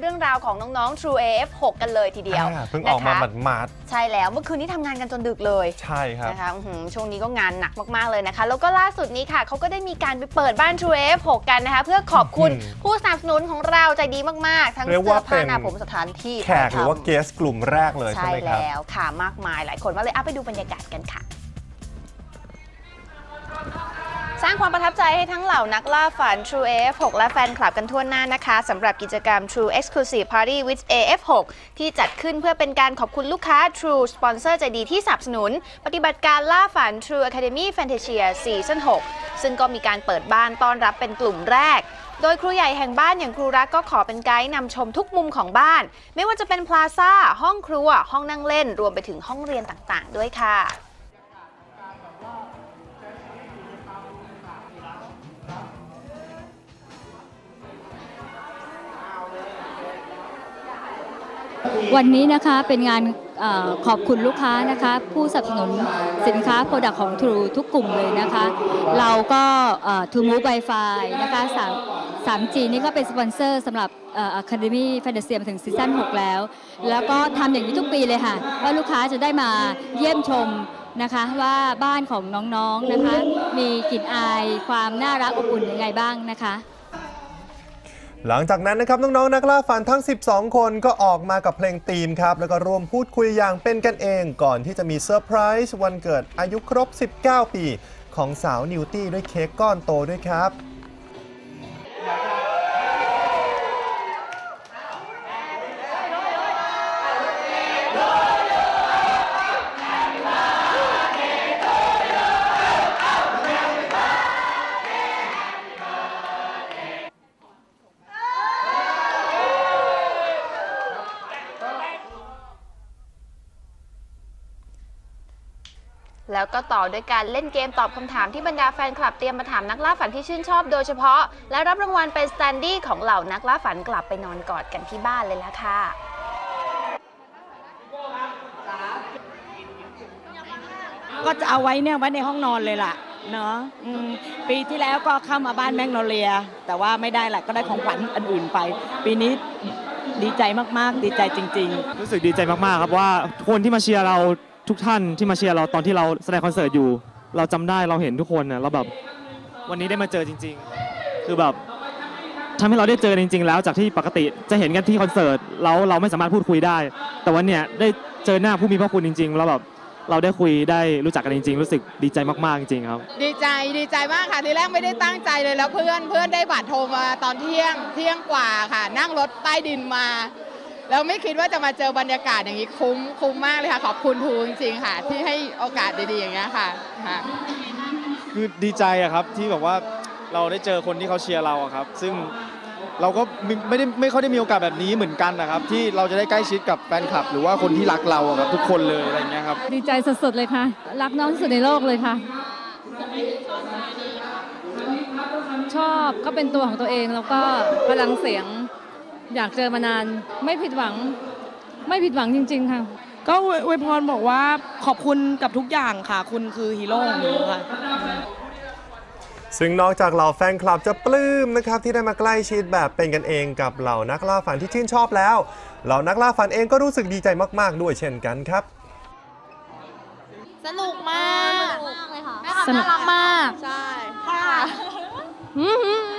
เรื่องราวของน้องๆ True AF6 กันเลยทีเดียวอ่าเพิ่งออกมานะคะหมาดใช่แล้วเมื่อคืนนี้ทำงานกันจนดึกเลยๆใช่ครับนะคะอื้อหือช่วงนี้ก็งานหนักมากๆเลยนะคะ แล้วก็ล่าสุดนี้ค่ะเขาก็ได้มีการไปเปิดบ้าน True F6 กันนะคะ เพื่อขอบคุณอืมผู้สนับสนุนของเราใจดีมากๆ ทั้งเรียกเสื้ว่าอผ้าเป็นหน้าผมสถานที่แขกหรือว่าเกสกลุ่มแรกเลยใช่ใช่ไหมครับแล้วค่ะมากมายหลายคนมาเลยเอาไปดูบรรยากาศกันค่ะ สร้างความประทับใจให้ทั้งเหล่านักล่าฝัน True AF6 และแฟนคลับกันทั่วหน้านะคะสำหรับกิจกรรม True Exclusive Party with AF6 ที่จัดขึ้นเพื่อเป็นการขอบคุณลูกค้า True สปอนเซอร์ใจดีที่สนับสนุน ปฏิบัติการล่าฝัน True Academy Fantasia Season 6 ซึ่งก็มีการเปิดบ้านต้อนรับเป็นกลุ่มแรกโดยครูใหญ่แห่งบ้านอย่างครูรักก็ขอเป็นไกด์นำชมทุกมุมของบ้าน ไม่ว่าจะเป็นพลาซ่า ห้องครัว ห้องนั่งเล่น รวมไปถึงห้องเรียนต่างๆ ด้วยค่ะ วันนี้นะคะเป็นงานอขอบคุณลูกค้านะคะ ผู้สนับสนุนสินค้าโปรดักของ True ทุกกลุ่มเลยนะคะ เราก็เอ่อ True Move Wi-Fi นะคะ3 3G นี่ก็เป็นสปอนเซอร์สำหรับเอ่อ Academy Fantasy มาถึงซีซั่น6 แล้ว แล้วก็ทำอย่างนี้ทุกปีเลยค่ะ ว่าลูกค้าจะได้มาเยี่ยมชมนะคะว่าบ้านของน้องๆนะคะ มีกลิ่นอายความน่ารักอบอุ่นยังไงบ้างนะคะ หลังจากนั้นนะครับน้องๆนักล่าฝันทั้ง 12 คนก็ออกมากับเพลงธีมครับ แล้วก็ร่วมพูดคุยอย่างเป็นกันเองก่อนที่จะมีเซอร์ไพรส์วันเกิดอายุครบ 19 ปี ของสาวนิวตี้ด้วยเค้กก้อนโตด้วยครับ แล้วก็ต่อด้วยการเล่นเกมตอบคำถามที่บรรดาแฟนคลับเตรียมมาถามนักล่าฝันที่ชื่นชอบโดยเฉพาะ และรับรางวัลเป็นสแตนดี้ของเหล่านักล่าฝันกลับไปนอนกอดกันที่บ้านเลยละค่ะก็จะเอาไว้เนี่ยไว้ในห้องนอนเลยล่ะเนาะปีที่แล้วก็เข้ามาบ้านแมกโนเลีย แต่ว่าไม่ได้แหละก็ได้ของขวัญอันอื่นไป ปีนี้ดีใจมากๆ ดีใจจริง ๆ รู้สึกดีใจมากๆครับว่าคนที่มาเชียร์เรา ทุกท่านที่มาเชียร์เราตอนที่เราแสดงคอนเสิร์ตอยู่ เราจำได้เราเห็นทุกคนนะเราแบบวันนี้ได้มาเจอจริง ๆ คือแบบทำให้เราได้เจอจริง ๆ แล้วจากที่ปกติจะเห็นกันที่คอนเสิร์ตแล้วเราไม่สามารถพูดคุยได้ แต่วันเนี้ยได้เจอหน้าผู้มีพระคุณจริง ๆ แล้วแบบเราได้คุยได้รู้จักกันจริง ๆ รู้สึกดีใจมากๆจริงๆครับ ดีใจดีใจมากค่ะทีแรกไม่ได้ตั้งใจเลยแล้วเพื่อนเพื่อนได้บัตรโทรมาตอนเที่ยงเที่ยงกว่าค่ะ นั่งรถใต้ดินมา แล้วไม่คิดว่าจะมาเจอบรรยากาศอย่างนี้คุ้มคุ้มมากเลยค่ะขอบคุณทูจริงๆค่ะ ที่ให้โอกาสดีๆอย่างเงี้ยค่ะค่ะคือดีใจอะครับที่แบบว่าเราได้เจอคนที่เขาเชียร์เราอะครับ ซึ่งเราก็ไม่ไม่ได้ไม่ค่อยได้มีโอกาสแบบนี้เหมือนกันนะครับ ที่เราจะได้ใกล้ชิดกับแฟนคลับ หรือว่าคนที่รักเราอะครับทุกคนเลยอะไรอย่างเงี้ยครับดีใจสุดๆเลยค่ะ รักน้องที่สุดในโลกเลยค่ะ ชอบก็เป็นตัวของตัวเองแล้วก็พลังเสียง อยากเจอมานาน ไม่ผิดหวัง ไม่ผิดหวังจริง ๆ ค่ะ ก็อวยอวยพรบอกว่าขอบคุณกับทุกอย่างค่ะ คุณคือฮีโร่ของหนูค่ะซึ่งนอกจากเหล่าแฟนคลับจะปลื้มนะครับที่ได้มาใกล้ชิดแบบเป็นกันเองกับเหล่านักล่าฝันที่ชื่นชอบแล้ว เหล่านักล่าฝันเองก็รู้สึกดีใจมาก ๆ ด้วยเช่นกันครับ สนุกมากเลยค่ะสนุกน่ารักมาก ใช่ค่ะ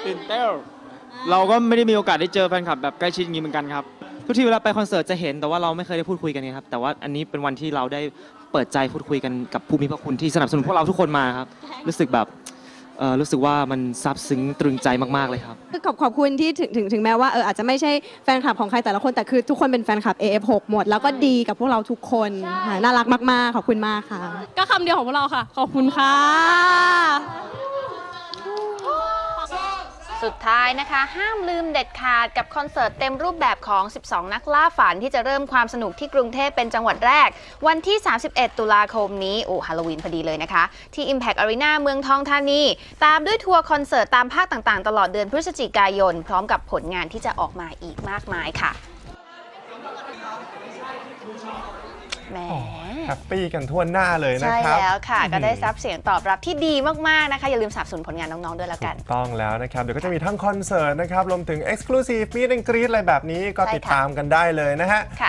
ตื่นเต้น เราก็ไม่ได้มีโอกาสได้เจอแฟนคลับแบบใกล้ชิดอย่างนี้เหมือนกันครับ ทุกทีเวลาไปคอนเสิร์ตจะเห็นแต่ว่าเราไม่เคยได้พูดคุยกันไงครับ แต่ว่าอันนี้เป็นวันที่เราได้เปิดใจพูดคุยกันกับผู้มีพระคุณที่สนับสนุนพวกเราทุกคนมาครับ รู้สึกแบบเอ่อรู้สึกว่ามันซาบซึ้งตรึงใจมากๆเลยครับ คือขอบขอบคุณที่ถึงถึงถึงแม้ว่าเอออาจจะไม่ใช่แฟนคลับของใครแต่ละคนแต่คือทุกคนเป็นแฟนคลับ AF6 หมด แล้วก็ดีกับพวกเราทุกคนค่ะน่ารักมากๆ ขอบคุณมากค่ะ ก็คำเดียวของพวกเราค่ะ ขอบคุณค่ะ สุดท้ายนะคะ ห้ามลืมเด็ดขาดกับคอนเสิร์ตเต็มรูปแบบของ 12 นักล่าฝันที่จะเริ่มความสนุกที่กรุงเทพเป็นจังหวัดแรก วันที่ 31 ตุลาคมนี้ โอ้ฮาโลวีนพอดีเลยนะคะ ที่ Impact Arena เมืองทองธานี ตามด้วยทัวร์คอนเสิร์ตตามภาคต่างๆ ตลอดเดือนพฤศจิกายน พร้อมกับผลงานที่จะออกมาอีกมากมายค่ะแมโอ้แฮปปี้กันทั่วหน้าเลยนะใช่ครับแล้วค่ะ ก็ได้อืมรับเสียงตอบรับที่ดีมาก ๆ นะคะ อย่าลืมสนับสนุนผลงานน้อง ๆ ด้วยแล้วกันถูต้องแล้วนะครับ เดี๋ยวก็จะมีทั้งคอนเสิร์ตนะครับ รวมถึง Exclusive Meet and Greet อะไรแบบนี้ก็ใช่ค่ะติดตามกันได้เลยนะฮะค่ะ